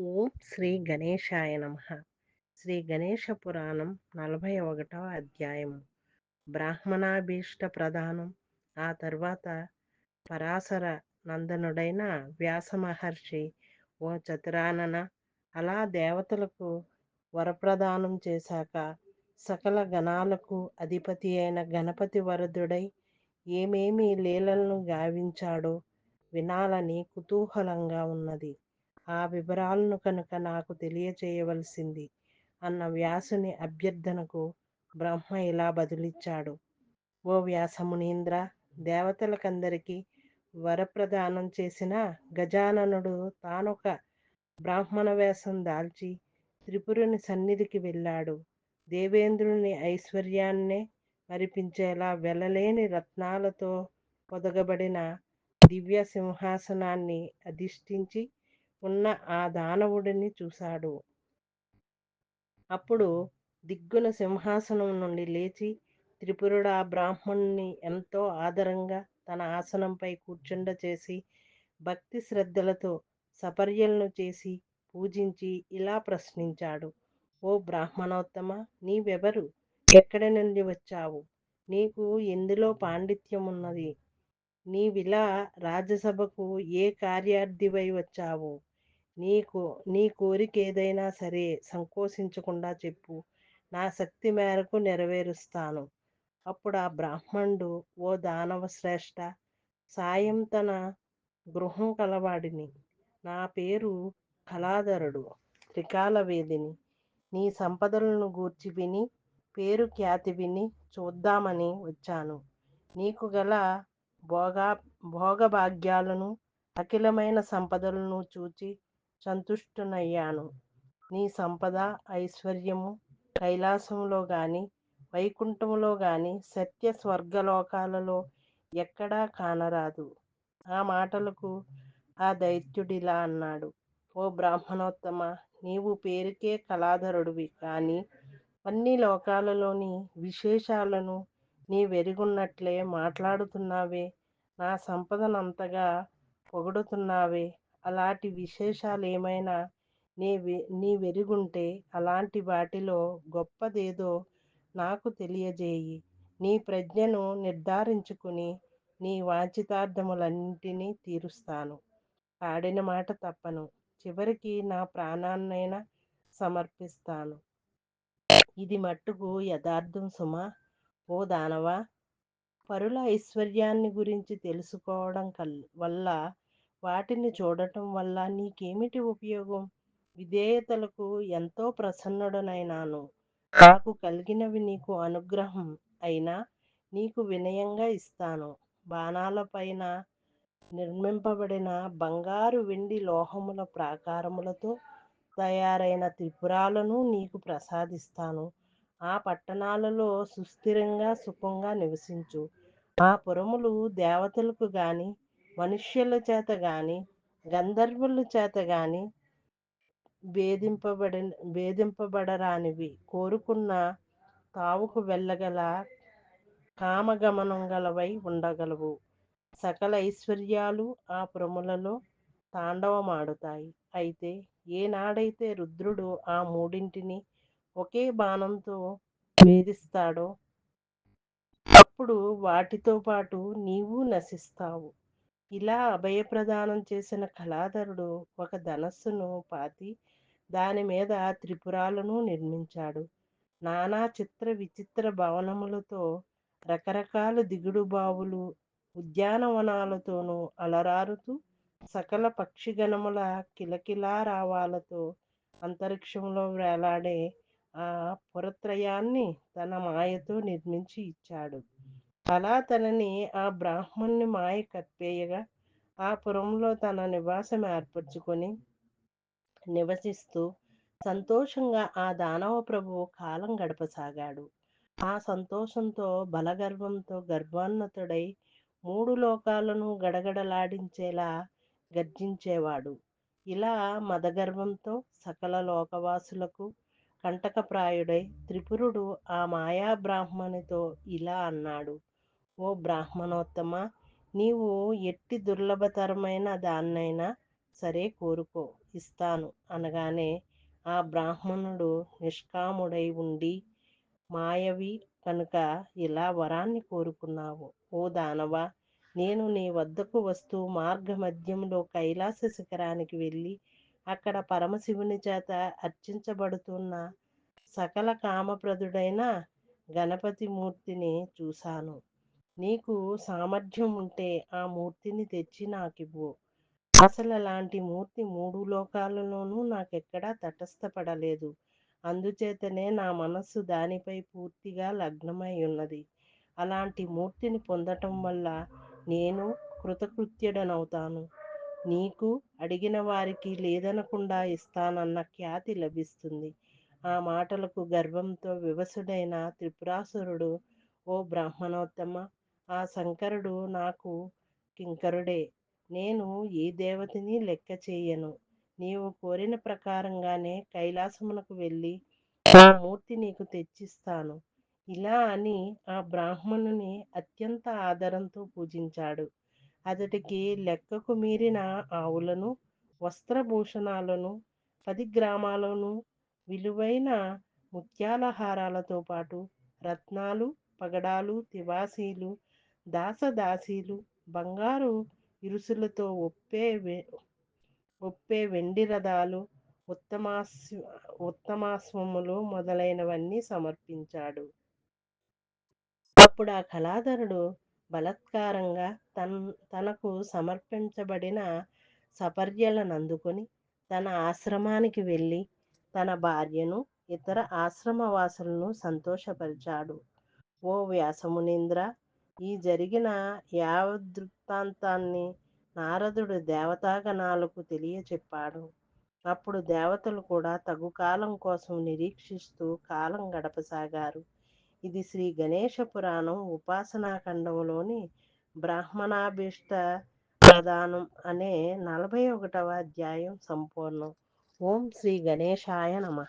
ఓం శ్రీ గణేశాయ నమ. శ్రీ గణేశ పురాణం నలభై ఒకటవ అధ్యాయం బ్రాహ్మణాభీష్ట ప్రధానం. ఆ తర్వాత పరాశర నందనుడైన వ్యాస మహర్షి ఓ చతురానన అలా దేవతలకు వరప్రదానం చేశాక సకల గణాలకు అధిపతి అయిన గణపతి వరదుడై ఏమేమి లీలలను గావించాడో వినాలని కుతూహలంగా ఉన్నది. ఆ వివరాలను కనుక నాకు తెలియచేయవలసింది అన్న వ్యాసుని అభ్యర్థనకు బ్రహ్మ ఇలా బదులిచ్చాడు. ఓ వ్యాసమునీంద్ర దేవతలకందరికీ వరప్రదానం చేసిన గజాననుడు తానొక బ్రాహ్మణ వేషం దాల్చి త్రిపురుని సన్నిధికి వెళ్ళాడు. దేవేంద్రుని ఐశ్వర్యాన్నే మరిపించేలా వెళ్ళలేని రత్నాలతో పొదగబడిన దివ్య సింహాసనాన్ని అధిష్ఠించి ఉన్న ఆ దానవుడిని చూశాడు. అప్పుడు దిగ్గున సింహాసనం నుండి లేచి త్రిపురుడు ఆ బ్రాహ్మణుని ఎంతో ఆదరంగా తన ఆసనంపై కూర్చుండ చేసి భక్తి శ్రద్ధలతో సపర్యలను చేసి పూజించి ఇలా ప్రశ్నించాడు. ఓ బ్రాహ్మణోత్తమ నీవెవరు? ఎక్కడి నుండి వచ్చావు? నీకు ఎందులో పాండిత్యం ఉన్నది నీవిలా రాజ్యసభకు ఏ కార్యార్థివై వచ్చావు? నీకు నీ కోరిక ఏదైనా సరే సంకోచించకుండా చెప్పు. నా శక్తి మేరకు నెరవేరుస్తాను. అప్పుడు ఆ బ్రాహ్మణుడు ఓ దానవ శ్రేష్ఠ సాయం తన గృహం కలవాడిని. నా పేరు కళాధరుడు త్రికాల వేదిని. నీ సంపదలను గూర్చి విని పేరు ఖ్యాతి విని చూద్దామని వచ్చాను. నీకు గల భోగా భోగభాగ్యాలను అఖిలమైన సంపదలను చూచి సంతుష్టునయ్యాను. నీ సంపద ఐశ్వర్యము కైలాసంలో గాని వైకుంఠములో గాని సత్య స్వర్గలోకాలలో ఎక్కడా కానరాదు. ఆ మాటలకు ఆ దైత్యుడిలా అన్నాడు. ఓ బ్రాహ్మణోత్తమ నీవు పేరుకే కళాధరుడివి కానీ అన్ని లోకాలలోని విశేషాలను నీ వెరుగున్నట్లే మాట్లాడుతున్నావే నా సంపదనంతగా పొగుడుతున్నావే అలాంటి విశేషాలు ఏమైనా నీ నీ వెరుగుంటే అలాంటి వాటిలో గొప్పదేదో నాకు తెలియజేయి. నీ ప్రజ్ఞను నిర్ధారించుకుని నీ వాంఛితార్థములన్నింటినీ తీరుస్తాను. ఆడిన మాట తప్పను. చివరికి నా ప్రాణాన్నైనా సమర్పిస్తాను. ఇది మట్టుకు యథార్థం సుమా? ఓ దానవా? పరుల ఐశ్వర్యాన్ని గురించి తెలుసుకోవడం కల్ వల్ల వాటిని చూడటం వల్ల నీకేమిటి ఉపయోగం? విధేయతలకు ఎంతో ప్రసన్నుడనైనాను. నాకు కలిగినవి నీకు అనుగ్రహం అయినా నీకు వినయంగా ఇస్తాను. బాణాలపైన నిర్మింపబడిన బంగారు వెండి లోహముల ప్రాకారములతో తయారైన త్రిపురాలను నీకు ప్రసాదిస్తాను. ఆ పట్టణాలలో సుస్థిరంగా సుఖంగా నివసించు. ఆ పురములు దేవతలకు గాని మనుష్యుల చేత గాని గంధర్వుల చేత గాని భేదింపబడి భేదింపబడరానివి కోరుకున్న తావుకు వెళ్ళగల కామగమనం గలవై ఉండగలవు. సకల ఐశ్వర్యాలు ఆ ప్రములలో తాండవమాడుతాయి. అయితే ఏనాడైతే రుద్రుడు ఆ మూడింటిని ఒకే బాణంతో వేధిస్తాడో అప్పుడు వాటితో పాటు నీవు నశిస్తావు. ఇలా అభయప్రదానం చేసిన కళాధరుడు ఒక ధనస్సును పాతి దాని మీద త్రిపురాలను నిర్మించాడు. నానా చిత్ర విచిత్ర భవనములతో రకరకాల దిగుడు బావులు ఉద్యానవనాలతోనూ అలరారుతూ సకల పక్షిగణముల కిలకిలారావాలతో అంతరిక్షంలో వేలాడే ఆ పురత్రయాన్ని తన మాయతో నిర్మించి ఇచ్చాడు. అలా తనని ఆ బ్రాహ్మణ్ణి మాయ కప్పేయగా ఆ పురంలో తన నివాసం ఏర్పరచుకొని నివసిస్తూ సంతోషంగా ఆ దానవ ప్రభువు కాలం గడపసాగాడు. ఆ సంతోషంతో బలగర్వంతో గర్భాన్నతుడై మూడు లోకాలను గడగడలాడించేలా గర్జించేవాడు. ఇలా మదగర్వంతో సకల లోకవాసులకు కంటకప్రాయుడై త్రిపురుడు ఆ మాయా బ్రాహ్మణితో ఇలా అన్నాడు. ఓ బ్రాహ్మణోత్తమ! నీవు ఎట్టి దుర్లభతరమైన దాన్నైనా సరే కోరుకో ఇస్తాను అనగానే ఆ బ్రాహ్మణుడు నిష్కాముడై ఉండి మాయవి కనుక ఇలా వరాన్ని కోరుకున్నావు ఓ దానవ! నేను నీ వద్దకు వస్తూ మార్గమధ్యంలో కైలాస శిఖరానికి వెళ్ళి అక్కడ పరమశివుని చేత అర్చించబడుతున్న సకల కామప్రదుడైన గణపతి మూర్తిని చూశాను. నీకు సామర్థ్యం ఉంటే ఆ మూర్తిని తెచ్చి నాకివ్వు. అసలు అలాంటి మూర్తి మూడు లోకాలలోనూ నాకెక్కడా తటస్థపడలేదు. అందుచేతనే నా మనస్సు దానిపై పూర్తిగా లగ్నమై ఉన్నది. అలాంటి మూర్తిని పొందటం వల్ల నేను కృతకృత్యుడనవుతాను. నీకు అడిగిన వారికి లేదనకుండా ఇస్తానన్న ఖ్యాతి లభిస్తుంది. ఆ మాటలకు గర్వంతో వివసుడైన త్రిపురాసురుడు ఓ బ్రాహ్మణోత్తమ ఆ శంకరుడు నాకు కింకరుడే. నేను ఏ దేవతని లెక్క చేయను. నీవు కోరిన ప్రకారంగానే కైలాసమునకు వెళ్ళి ఆ మూర్తి నీకు తెచ్చిస్తాను. ఇలా అని ఆ బ్రాహ్మణుని అత్యంత ఆదరంతో పూజించాడు. అతడికి లెక్కకు మీరిన ఆవులను వస్త్రభూషణాలను పది గ్రామాలను విలువైన ముత్యాల హారాలతో పాటు రత్నాలు పగడాలు తివాసీలు దాసదాసీలు బంగారు ఇరుసులతో ఒప్పే ఒప్పే వెండి రథాలు ఉత్తమాస్ ఉత్తమాశ్వములు మొదలైనవన్నీ సమర్పించాడు. అప్పుడు ఆ కళాధరుడు బలాత్కారంగా తన్ తనకు సమర్పించబడిన సపర్యలను అందుకొని తన ఆశ్రమానికి వెళ్ళి తన భార్యను ఇతర ఆశ్రమవాసులను సంతోషపరిచాడు. ఓ వ్యాసమునింద్ర ఈ జరిగిన యావదృత్తాంతాన్ని నారదుడు దేవతాగణాలకు తెలియచెప్పాడు. అప్పుడు దేవతలు కూడా తగు కాలం కోసం నిరీక్షిస్తూ కాలం గడపసాగారు. ఇది శ్రీ గణేష పురాణం ఉపాసనాఖండంలోని బ్రాహ్మణాభీష్ట ప్రధానం అనే నలభై ఒకటవ అధ్యాయం సంపూర్ణం. ఓం శ్రీ గణేశాయ నమ.